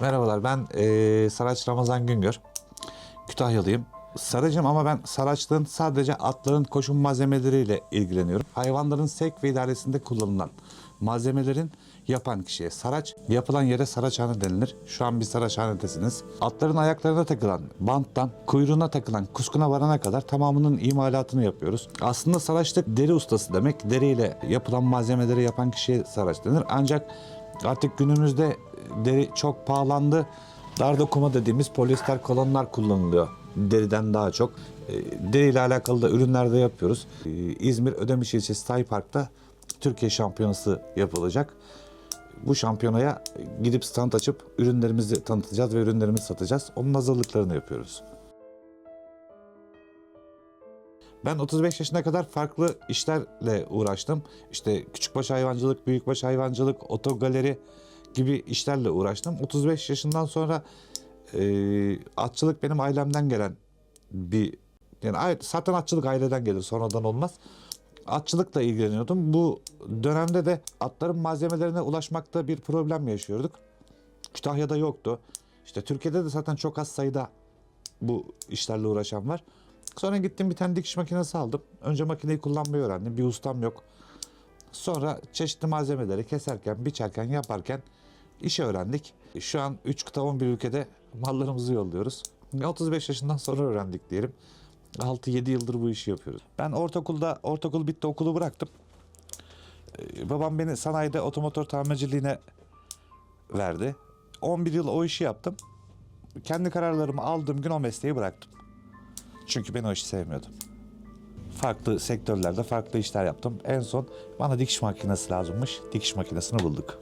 Merhabalar ben eee Saraç Ramazan Güngör. Kütahyalıyım. Sarıcım ama ben Saraç'ın sadece atların koşum malzemeleriyle ilgileniyorum. Hayvanların sevk ve idaresinde kullanılan malzemelerin yapan kişiye Saraç, yapılan yere Saraçhane denilir. Şu an bir Saraçhane'desiniz. Atların ayaklarına takılan banttan kuyruğuna takılan kuskuna varana kadar tamamının imalatını yapıyoruz. Aslında Saraçlık deri ustası demek. Deriyle yapılan malzemeleri yapan kişiye Saraç denir. Ancak artık günümüzde deri çok pahalandı. Darda kuma dediğimiz polyester kolonlar kullanılıyor. Deriden daha çok. E, Deriyle alakalı da ürünler de yapıyoruz. E, İzmir Ödemiş ilçesi Tay Park'ta Türkiye şampiyonası yapılacak. Bu şampiyonaya gidip stand açıp ürünlerimizi tanıtacağız ve ürünlerimizi satacağız. Onun hazırlıklarını yapıyoruz. Ben 35 yaşına kadar farklı işlerle uğraştım. İşte küçükbaş hayvancılık, büyükbaş hayvancılık, otogaleri gibi işlerle uğraştım. 35 yaşından sonra e, atçılık benim ailemden gelen bir yani zaten atçılık aileden gelir sonradan olmaz. Atçılıkla ilgileniyordum. Bu dönemde de atların malzemelerine ulaşmakta bir problem yaşıyorduk. Kütahya'da yoktu. İşte Türkiye'de de zaten çok az sayıda bu işlerle uğraşan var. Sonra gittim bir tane dikiş makinesi aldım. Önce makineyi kullanmayı öğrendim. Bir ustam yok. Sonra çeşitli malzemeleri keserken, biçerken, yaparken işi öğrendik. Şu an 3 kıta 11 ülkede mallarımızı yolluyoruz. 35 yaşından sonra öğrendik diyelim. 6-7 yıldır bu işi yapıyoruz. Ben ortaokulda, ortaokul bitti okulu bıraktım. Ee, Babam beni sanayide otomotor tamirciliğine verdi. 11 yıl o işi yaptım. Kendi kararlarımı aldığım gün o mesleği bıraktım. Çünkü ben o işi sevmiyordum. Farklı sektörlerde farklı işler yaptım. En son bana dikiş makinesi lazımmış. Dikiş makinesini bulduk.